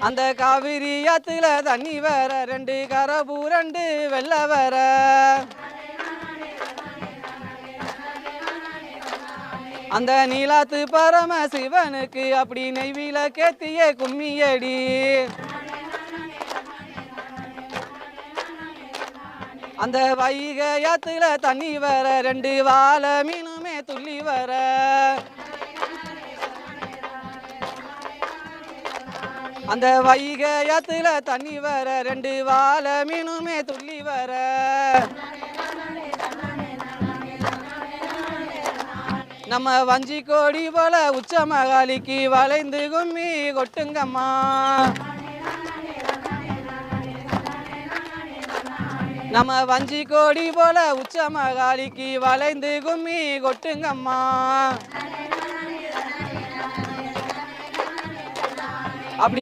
அந்த காவிரி ஆத்துல தண்ணி வர ரெண்டு கரபூ ரெண்டு வெள்ள வர அந்த நீலாத்து பரம சிவனுக்கு அப்படி நெய்வில கேத்திய கும்மியடி. அந்த வைகையாத்துல தண்ணி வர ரெண்டு வாழ மீனுமே துள்ளி வர அந்த வைகையாத்துல தண்ணி வர ரெண்டு வாழ மீனுமே துள்ளி வர. நம்ம வஞ்சி கோடி போல உச்ச மகாலிக்கு வளைந்து கும்மி கொட்டுங்கம்மா. நம்ம வஞ்சி கோடி போல உச்ச மகாலிக்கு வளைந்து கும்மி கொட்டுங்கம்மா.